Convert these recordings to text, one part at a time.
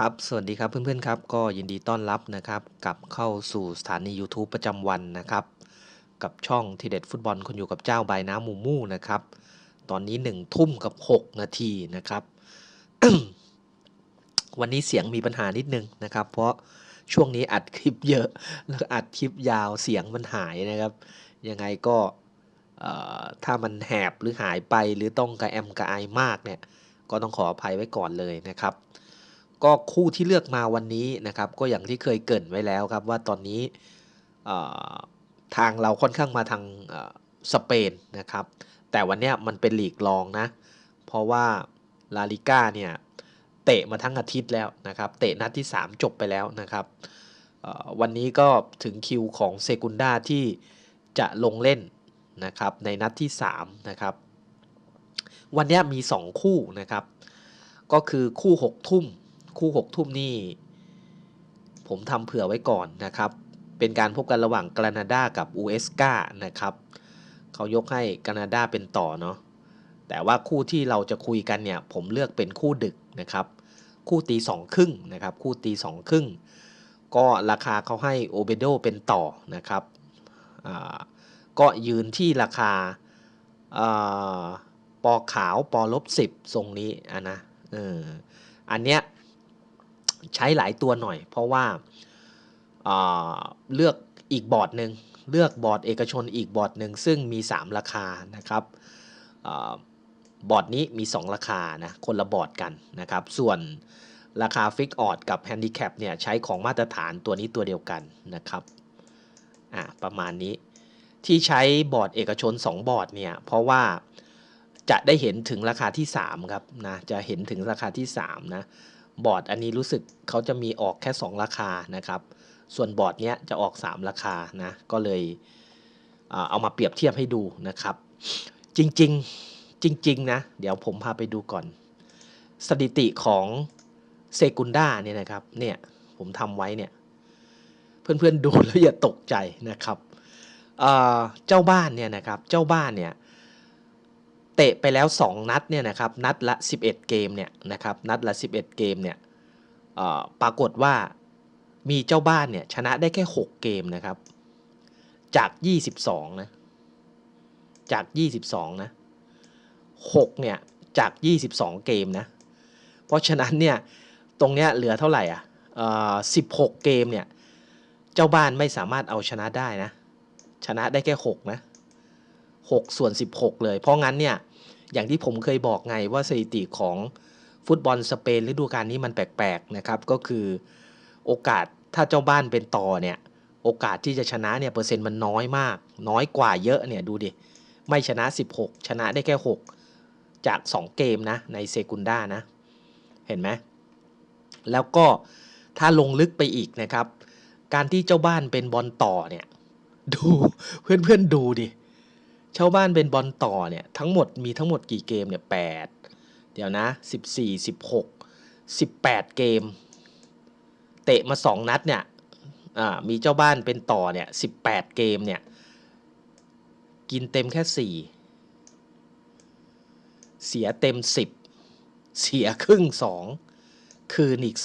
ครับ สวัสดีครับเพื่อนๆครับ ก็ยินดีต้อนรับนะครับกลับเข้าสู่สถานี YouTube ประจำวันนะครับ กับช่องทีเด็ดฟุตบอลคนอยู่กับเจ้าใบน้ำมูมูนะครับ ตอนนี้หนึ่งทุ่มกับ 6 นาทีนะครับ วันนี้เสียงมีปัญหานิดนึงนะครับ เพราะช่วงนี้อัดคลิปเยอะแล้วอัดคลิปยาวเสียงมันหายนะครับ ยังไงก็ถ้ามันแหบหรือหายไปหรือต้องกระแอมกระไอมากเนี่ย ก็ต้องขออภัยไว้ก่อนเลยนะครับ ก็คู่ที่เลือกมาวันนี้นะครับ ก็อย่างที่เคยเกรินไว้แล้วครับว่าตอนนี้ทางเราค่อนข้างมาทางสเปนนะครับ แต่วันนี้มันเป็นหลีกรองนะ เพราะว่าลาลิก้าเนี่ยเตะมาทั้งอาทิตย์แล้วนะครับ เตะนัดที่ 3 จบไปแล้วนะครับวันนี้ก็ถึงคิวของเซกุนดาที่จะลงเล่นนะครับในนัดที่3นะครับวันนี้มี 2 คู่นะครับ ก็คือคู่ 6 ทุ่ม คู่6ทุ่มนี่ผมทำเผื่อไว้ก่อนนะครับ เป็นการพบกันระหว่างแคนาดากับอูเอสกานะครับเขายกให้แคนาดาเป็นต่อเนาะแต่ว่าคู่ที่เราจะคุยกันเนี่ย ผมเลือกเป็นคู่ดึกนะครับ คู่ตีสองครึ่งนะครับ คู่ตีสองครึ่งก็ราคาเขาให้โอเบโดเป็นต่อนะครับก็ยืนที่ราคาอปอขาวปอลบสิบทรงนี้อะนะออันเนี้ย ใช้หลายตัวหน่อย เพราะว่าอ่าเลือกอีกบอร์ดหนึ่งเลือกบอร์ดเอกชนอีกบอร์ดหนึ่งซึ่งมี 3 ราคานะครับอบอร์ดนี้มี 2 ราคานะคนละบอร์ดกันนะครับส่วนราคาฟิกออดกับแฮนดิแคปเนี่ยใช้ของมาตรฐานตัวนี้ตัวเดียวกันนะครับอ่าประมาณนี้ที่ใช้บอร์ดเอกชน 2 บอร์ดเนี่ยเพราะว่าจะได้เห็นถึงราคาที่ 3 ครับนะจะเห็นถึงราคาที่ 3 นะ บอร์ดอันนี้รู้สึกเขาจะมีออกแค่ 2 ราคานะครับ ส่วนบอร์ดเนี้ยจะออก 3 ราคานะ ก็เลยเอามาเปรียบเทียบให้ดูนะครับ จริงๆจริงๆนะ เดี๋ยวผมพาไปดูก่อน สถิติของเซกุนดาเนี่ยนะครับ เนี่ยผมทำไว้เนี่ย เพื่อนๆดูแล้วอย่าตกใจนะครับเจ้าบ้านเนี่ยนะครับ เจ้าบ้านเนี่ย เตะไปแล้ว 2 นัดเนี่ยนะครับนัดละ 11 เกมเนี่ยนะครับนัดละ 11 เกมเนี่ยปรากฏว่ามีเจ้าบ้านเนี่ยชนะได้แค่ 6 เกมนะครับ จาก 22 นะจาก 22 นะ 6 เนี่ย จาก 22 เกมนะ เพราะฉะนั้นเนี่ย ตรงเนี้ยเหลือเท่าไหร่อะเอ่อ16 เกมเนี่ย เจ้าบ้านไม่สามารถเอาชนะได้นะ ชนะได้แค่ 6 นะ 6 ส่วน 16 เลย เพราะงั้นเนี่ยอย่างที่ผมเคยบอกไงว่าสถิติของฟุตบอลสเปนฤดูกาลนี้มันแปลกๆนะครับ ก็คือโอกาสถ้าเจ้าบ้านเป็นต่อเนี่ยโอกาสที่จะชนะเนี่ยเปอร์เซ็นต์มันน้อยมาก น้อยกว่าเยอะเนี่ยดูดิ ไม่ชนะ 16 ชนะได้แค่ 6 จาก 2 เกมนะในเซกุนด้านะ เห็นไหมแล้วก็ถ้าลงลึกไปอีกนะครับ การที่เจ้าบ้านเป็นบอลต่อเนี่ย ดูเพื่อนๆดูดิ ชาวบ้านเป็นบอลต่อเนี่ยทั้งหมดมีทั้งหมดกี่เกมเนี่ยแปดเดี๋ยวนะ14 16 18เกม เตะมา2นัดเนี่ยอ่ามีเจ้าบ้านเป็นต่อเนี่ย18เกมเนี่ยกินเต็มแค่4เสียเต็ม10เสียครึ่ง2คืนอีก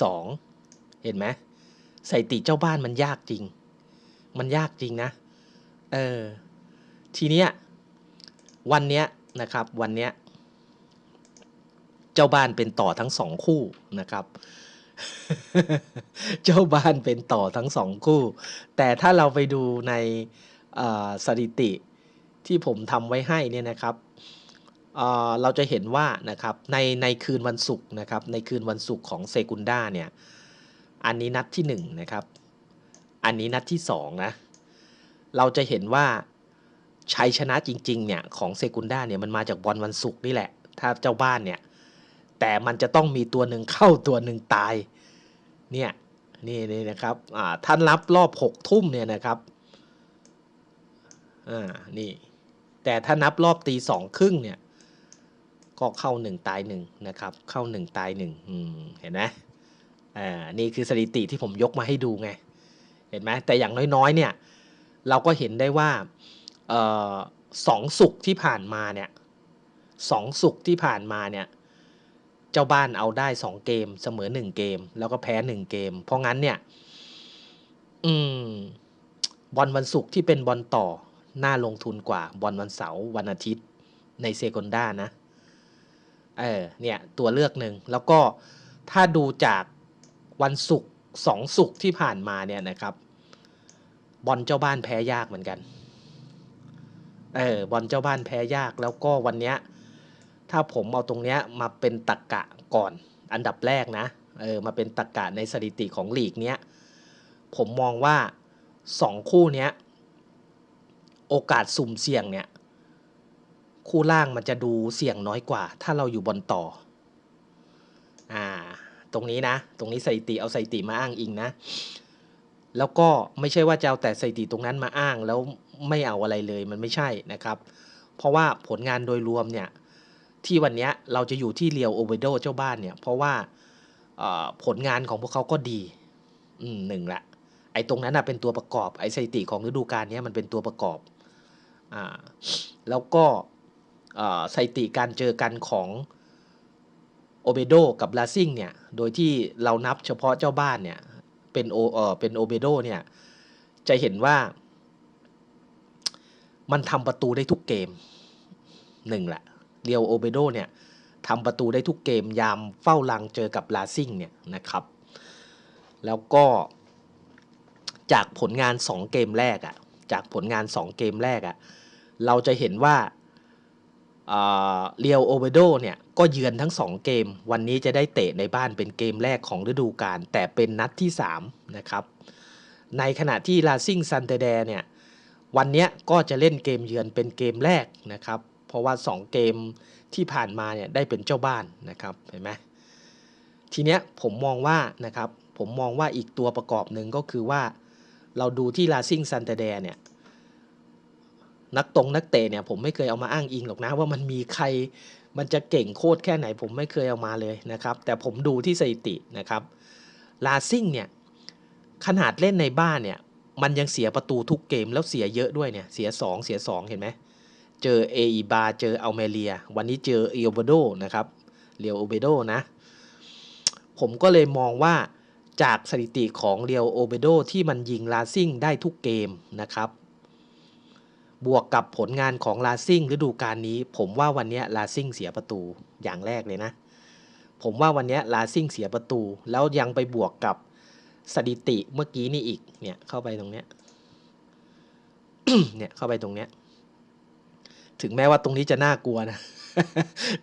2เห็นไหมสถิติเจ้าบ้านมันยากจริง มันยากจริงนะ เออ ทีเนี้ย วันเนี้ยนะครับวันเนี้ยเจ้าบ้านเป็นต่อทั้งสองคู่นะครับ เจ้าบ้านเป็นต่อทั้งสองคู่ แต่ถ้าเราไปดูในสถิติที่ผมทำไว้ให้เนี่ยนะครับเเราจะเห็นว่านะครับในในคืนวันศุกร์นะครับในคืนวันศุกร์ของเซกุนดาเนี่ยอันนี้นัดที่หนึ่งนะครับอันนี้นัดที่สองนะเราจะเห็นว่า ชัยชนะจริงๆเนี่ยของเซกุนด้าเนี่ยมันมาจากบอลวันศุกร์นี่แหละ ถ้าเจ้าบ้านเนี่ย แต่มันจะต้องมีตัวหนึ่งเข้าตัวหนึ่งตาย เนี่ยนี่นี่นะครับอ่าท่านรับรอบหกทุ่มเนี่ยนะครับอ่านี่แต่ถ้านับรอบตีสองครึ่งเนี่ยก็เข้าหนึ่งตายหนึ่งนะครับ เข้าหนึ่งตายหนึ่งเห็นไหมอ่านี่คือสถิติที่ผมยกมาให้ดูไง เห็นไหมแต่อย่างน้อยๆเนี่ย เราก็เห็นได้ว่า สองสุกที่ผ่านมาเนี่ยสองสุกที่ผ่านมาเนี่ย เจ้าบ้านเอาได้2เกมเสมอ1เกม แล้วก็แพ้1เกม เพราะงั้นเนี่ย อืม บอลวันศุกร์ที่เป็นบอลต่อน่าลงทุนกว่าบอลวันเสาร์วันอาทิตย์ในเซก u นด้านะ เออ เนี่ย ตัวเลือกหนึ่งแล้วก็ถ้าดูจากวันศุกร์สองศุกร์ที่ผ่านมาเนี่ยนะครับ บอลเจ้าบ้านแพ้ยากเหมือนกัน เออบอลเจ้าบ้านแพ้ยากแล้วก็วันเนี้ยถ้าผมเอาตรงเนี้ยมาเป็นตักกะก่อนอันดับแรกนะเออมาเป็นตักกะในสถิติของลีกเนี้ยผมมองว่าสองคู่เนี้ยโอกาสสุ่มเสี่ยงเนี่ยคู่ล่างมันจะดูเสี่ยงน้อยกว่า ถ้าเราอยู่บอลต่ออ่าตรงนี้นะ ตรงนี้สถิติเอาสถิติมาอ้างอิงนะ แล้วก็ไม่ใช่ว่าจะเอาแต่สถิติตรงนั้นมาอ้างแล้ว ไม่เอาอะไรเลยมันไม่ใช่นะครับ เพราะว่าผลงานโดยรวมเนี่ยที่วันนี้เราจะอยู่ที่เรียวโอเบโดเจ้าบ้านเนี่ยเพราะว่าผลงานของพวกเขาก็ดีหนึ่งละไอ้ตรงนั้นนะเป็นตัวประกอบไอ้สถิติของฤดูกาลนี้มันเป็นตัวประกอบอแล้วก็สถิติการเจอกันของโอเบโดกับลาซิงเนี่ยโดยที่เรานับเฉพาะเจ้าบ้านเนี่ยเป็นโอเออเป็นโอเบโดเนี่ยจะเห็นว่า มันทำประตูได้ทุกเกมหนึ่งแหละเรียวโอเบโดเนี่ยทำประตูได้ทุกเกมยามเฝ้ารังเจอกับลาซิงเนี่ยนะครับ แล้วก็จากผลงาน 2 เกมแรกอะ่ะจากผลงาน 2 เกมแรกอะ่ะเราจะเห็นว่าเรียวโอเบโดเนี่ยก็เยือนทั้ง 2 เกม วันนี้จะได้เตะในบ้านเป็นเกมแรกของฤดูกาลแต่เป็นนัดที่3นะครับในขณะที่ลาซิงซันเตเดเนี่ย วันนี้ก็จะเล่นเกมเยือนเป็นเกมแรกนะครับ เพราะว่า 2 เกมที่ผ่านมาเนี่ยได้เป็นเจ้าบ้านนะครับเห็นไหมทีเนี้ยผมมองว่านะครับผมมองว่าอีกตัวประกอบหนึ่งก็คือว่าเราดูที่ลาซิงซันเตเดเนี่ยนักตรงนักเตะเนี่ยผมไม่เคยเอามาอ้างอิงหรอกนะว่ามันมีใครมันจะเก่งโคตรแค่ไหนผมไม่เคยเอามาเลยนะครับ แต่ผมดูที่สถิตินะครับลาซิงเนี่ยขนาดเล่นในบ้านเนี่ย มันยังเสียประตูทุกเกมแล้วเสียเยอะด้วยเนี่ย เสีย 2 เสีย 2 เห็นไหม เจอเออีบาเจออัลเมเรีย วันนี้เจอเอโอเบโดนะครับเรียวโอเบโดนะ ผมก็เลยมองว่าจากสถิติของเรียวโอเบโดที่มันยิงลาซิงได้ทุกเกมนะครับ บวกกับผลงานของลาซิงฤดูกาลนี้ ผมว่าวันนี้ลาซิงเสียประตูอย่างแรกเลยนะ ผมว่าวันนี้ลาซิงเสียประตู แล้วยังไปบวกกับ สถิติเมื่อกี้นี่อีก เนี่ยเข้าไปตรงเนี้ย เนี่ยเข้าไปตรงเนี้ย ถึงแม้ว่าตรงนี้จะน่ากลัวนะ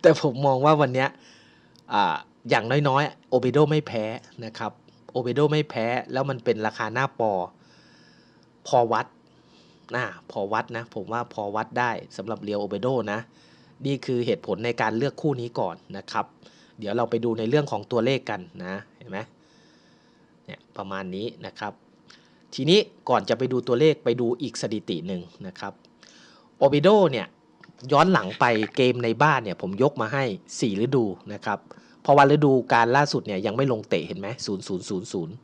แต่ผมมองว่าวันเนี้ยอ่าอย่างน้อยๆโอเบโดไม่แพ้นะครับโอเบโดไม่แพ้แล้วมันเป็นราคาหน้าปอ พอวัดนะพอวัดนะ ผมว่าพอวัดได้สำหรับเรียวโอเบโดนะ นี่คือเหตุผลในการเลือกคู่นี้ก่อนนะครับ เดี๋ยวเราไปดูในเรื่องของตัวเลขกันนะ เห็นไหม เนี่ยประมาณนี้นะครับ ทีนี้ก่อนจะไปดูตัวเลขไปดูอีกสถิติหนึ่งนะครับโอบิโดเนี่ยย้อนหลังไปเกมในบ้านเนี่ยผมยกมาให้ 4 ฤดูนะครับพราะว่าฤดูการล่าสุดเนี่ยยังไม่ลงเตะเห็นไหมศูนย์ศูนย์ศูนย์ศูนย์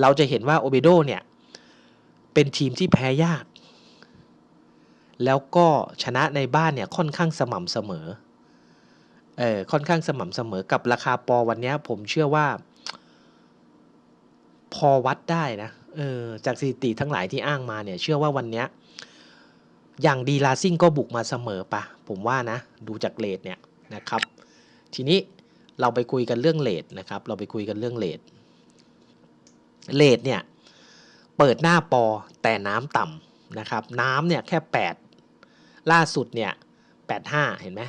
เราจะเห็นว่าโอบิโดเนี่ยเป็นทีมที่แพ้ยาก แล้วก็ชนะในบ้านเนี่ยค่อนข้างสม่ำเสมอ เออค่อนข้างสม่ำเสมอกับราคาปอวันนี้ผมเชื่อว่า พอวัดได้นะเออจากสถิติทั้งหลายที่อ้างมาเนี่ย เชื่อว่าวันเนี้ย อย่างดีลาซิ่งก็บุกมาเสมอปะผมว่านะ ดูจากเลทเนี่ยนะครับ ทีนี้เราไปคุยกันเรื่องเลทนะครับ เราไปคุยกันเรื่องเลทเลทเนี่ย เปิดหน้าปอแต่น้ำต่ำนะครับ น้ำเนี่ยแค่ 8 ล่าสุดเนี่ย 85 เห็นไหม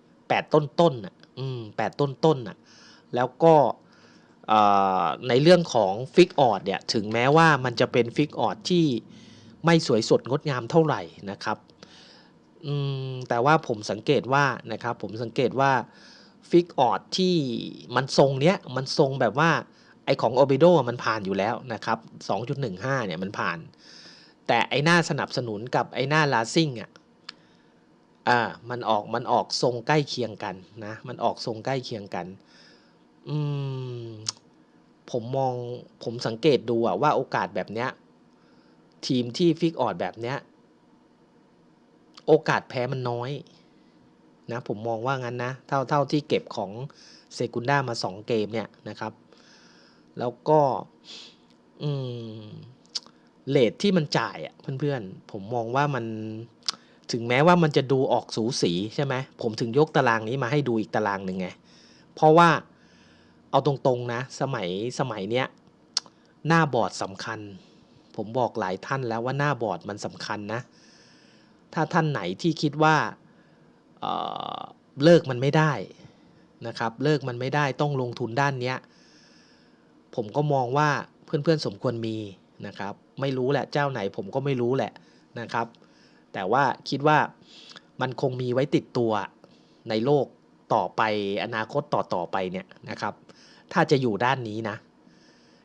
8ต้นต้นอะอืม8ต้นต้นอะแล้วก็ ในเรื่องของฟิกออดเนี่ยถึงแม้ว่ามันจะเป็นฟิกออดที่ไม่สวยสดงดงามเท่าไหร่นะครับแต่ว่าผมสังเกตว่านะครับผมสังเกตว่าฟิกออดที่มันทรงเนี้ยมันทรงแบบว่าไอของโอเบโดมันผ่านอยู่แล้วนะครับ 2.15 เนี่ยมันผ่าน แต่ไอหน้าสนับสนุนกับไอหน้าลาซิ่งอะอ่ามันออกมันออกทรงใกล้เคียงกันนะมันออกทรงใกล้เคียงกัน อืม ผมมองผมสังเกตดูอะว่าโอกาสแบบเนี้ย ทีมที่ฟิกออดแบบเนี้ย โอกาสแพ้มันน้อย นะ ผมมองว่างั้นนะ เท่าเท่าที่เก็บของเซกุนด้ามา2เกมเนี่ยนะครับ แล้วก็ อืมเลทที่มันจ่ายอะเพื่อนๆ ผมมองว่ามันถึงแม้ว่ามันจะดูออกสูสีใช่ไหมผมถึงยกตารางนี้มาให้ดูอีกตารางหนึ่งไง เพราะว่า เอาตรงๆนะ สมัยสมัยเนี้ยหน้าบอร์ดสำคัญ ผมบอกหลายท่านแล้วว่าหน้าบอร์ดมันสำคัญนะ ถ้าท่านไหนที่คิดว่าเเลิกมันไม่ได้นะครับเลิกมันไม่ได้ต้องลงทุนด้านเนี้ยผมก็มองว่าเพื่อนๆสมควรมีนะครับไม่รู้แหละเจ้าไหนผมก็ไม่รู้แหละนะครับ แต่ว่าคิดว่ามันคงมีไว้ติดตัวในโลกต่อไปอนาคตต่อต่อไปเนี่ยนะครับ ถ้าจะอยู่ด้านนี้นะ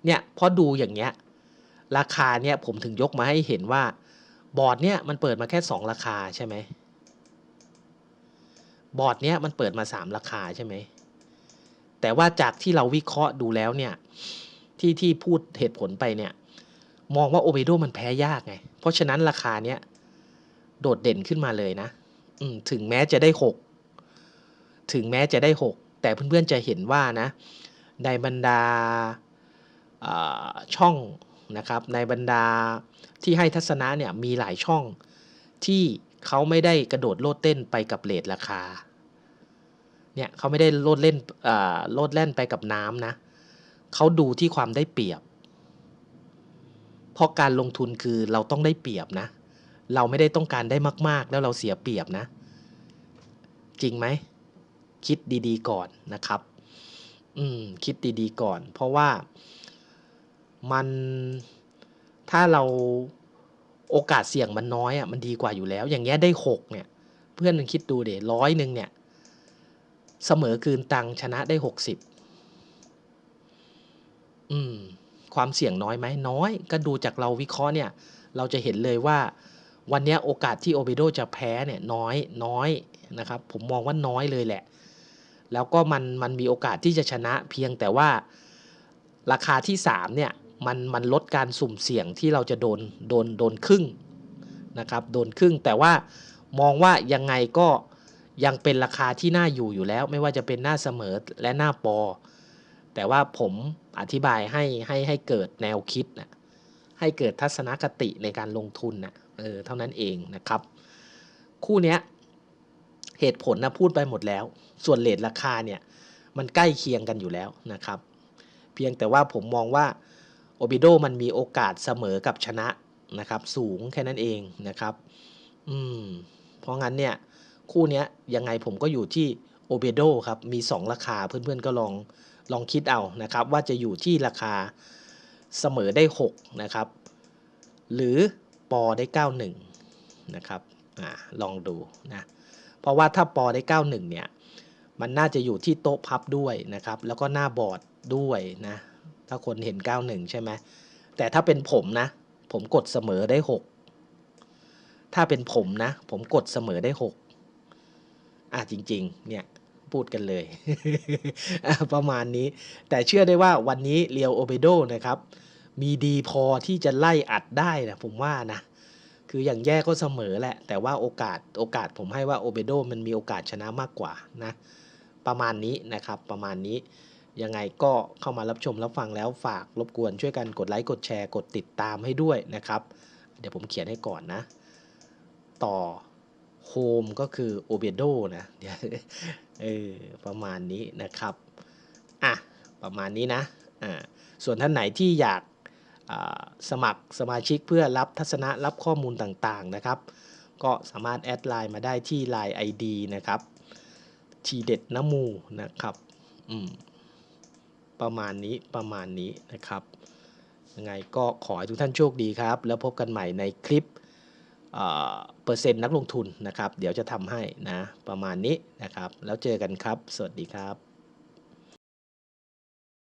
เนี่ยพอดูอย่างเงี้ย ราคาเนี่ยผมถึงยกมาให้เห็นว่า บอร์ดเนี่ยมันเปิดมาแค่ 2 ราคาใช่ไหมบอร์ดเนี่ยมันเปิดมา 3 ราคาใช่ไหมแต่ว่าจากที่เราวิเคราะห์ดูแล้วเนี่ย ที่ที่พูดเหตุผลไปเนี่ย มองว่าโอเบโดมันแพ้ยากไง เพราะฉะนั้นราคาเนี้ยโดดเด่นขึ้นมาเลยนะถึงแม้จะได้ 6 ถึงแม้จะได้ 6 แต่เพื่อนๆจะเห็นว่านะ ในบรรดาช่องนะครับในบรรดาที่ให้ทัศนะเนี่ยมีหลายช่องที่เขาไม่ได้กระโดดโลดเต้นไปกับเลทราคาเนี่ยเขาไม่ได้โลดเล่นโลดแล่นไปกับน้ำนะเขาดูที่ความได้เปรียบ เพราะการลงทุนคือเราต้องได้เปรียบนะ เราไม่ได้ต้องการได้มาก ๆ แล้วเราเสียเปรียบนะ จริงไหม คิดดีๆ ก่อนนะครับ อืม คิดดีๆก่อน เพราะว่ามันถ้าเราโอกาสเสี่ยงมันน้อยอะมันดีกว่าอยู่แล้ว อย่างเงี้ยได้หกเนี่ย เพื่อนนึงคิดดูเดี๋ยร้อยหนึ่งเนี่ย เสมอคืนตังชนะได้หกสิบอืม ความเสี่ยงน้อยไหมน้อย ก็ดูจากเราวิเคราะห์เนี่ย เราจะเห็นเลยว่า วันนี้โอกาสที่โอเบโดจะแพ้เนี่ย น้อยน้อยนะครับ ผมมองว่าน้อยเลยแหละ แล้วก็มันมันมีโอกาสที่จะชนะเพียงแต่ว่าราคาที่ 3 เนี่ยมันมันลดการสุ่มเสี่ยงที่เราจะโดนโดนโดนครึ่งนะครับโดนครึ่งแต่ว่ามองว่ายังไงก็ยังเป็นราคาที่น่าอยู่อยู่แล้ว ไม่ว่าจะเป็นหน้าเสมอและหน้าปอ แต่ว่าผมอธิบายให้ให้ให้เกิดแนวคิดนะให้เกิดทัศนคติในการลงทุนนะเออเท่านั้นเองนะครับ คู่เนี้ย เหตุผลนะพูดไปหมดแล้ว ส่วนเลทราคาเนี่ยมันใกล้เคียงกันอยู่แล้วนะครับ เพียงแต่ว่าผมมองว่าโอบิโดมันมีโอกาสเสมอกับชนะนะครับ สูงแค่นั้นเองนะครับ อืม เพราะงั้นเนี่ย คู่นี้ยังไงผมก็อยู่ที่โอเบโดครับ มี 2 ราคาเพื่อนๆก็ลองลองคิดเอานะครับ ว่าจะอยู่ที่ราคาเสมอได้ 6 นะครับ หรือปอได้ 91 นะครับ อ่าลองดูนะเพราะว่าถ้าปอได้ 91 เนี่ย มันน่าจะอยู่ที่โต๊ะพับด้วยนะครับ แล้วก็หน้าบอร์ดด้วยนะ ถ้าคนเห็น 91 ใช่ไหมแต่ถ้าเป็นผมนะ ผมกดเสมอได้ 6 ถ้าเป็นผมนะ ผมกดเสมอได้ 6 อะจริง ๆ เนี่ยพูดกันเลย ประมาณนี้ แต่เชื่อได้ว่าวันนี้เรียวโอเบโดนะครับ มีดีพอที่จะไล่อัดได้นะผมว่านะ คืออย่างแย่ก็เสมอแหละ แต่ว่าโอกาสโอกาสผมให้ว่าโอเบโดมันมีโอกาสชนะมากกว่านะ ประมาณนี้นะครับประมาณนี้ ยังไงก็เข้ามารับชมรับฟังแล้วฝากรบกวนช่วยกันกดไลค์กดแชร์กดติดตามให้ด้วยนะครับ เดี๋ยวผมเขียนให้ก่อนนะ ต่อโฮมก็คือโอเบโดนะเดี๋ยวเออประมาณนี้นะครับอะประมาณนี้นะอ่าส่วนท่านไหนที่อยาก สมัครสมาชิกเพื่อรับทัศนะรับข้อมูลต่างๆนะครับ ก็สามารถแอดไลน์มาได้ที่ Line ID นะครับทีเด็ดน้ำมูนะครับประมาณนี้ประมาณนี้นะครับยังไงก็ขอให้ทุกท่านโชคดีครับ แล้วพบกันใหม่ในคลิปเปอร์เซ็นต์นักลงทุนนะครับ เดี๋ยวจะทำให้นะ ประมาณนี้นะครับ แล้วเจอกันครับ สวัสดีครับ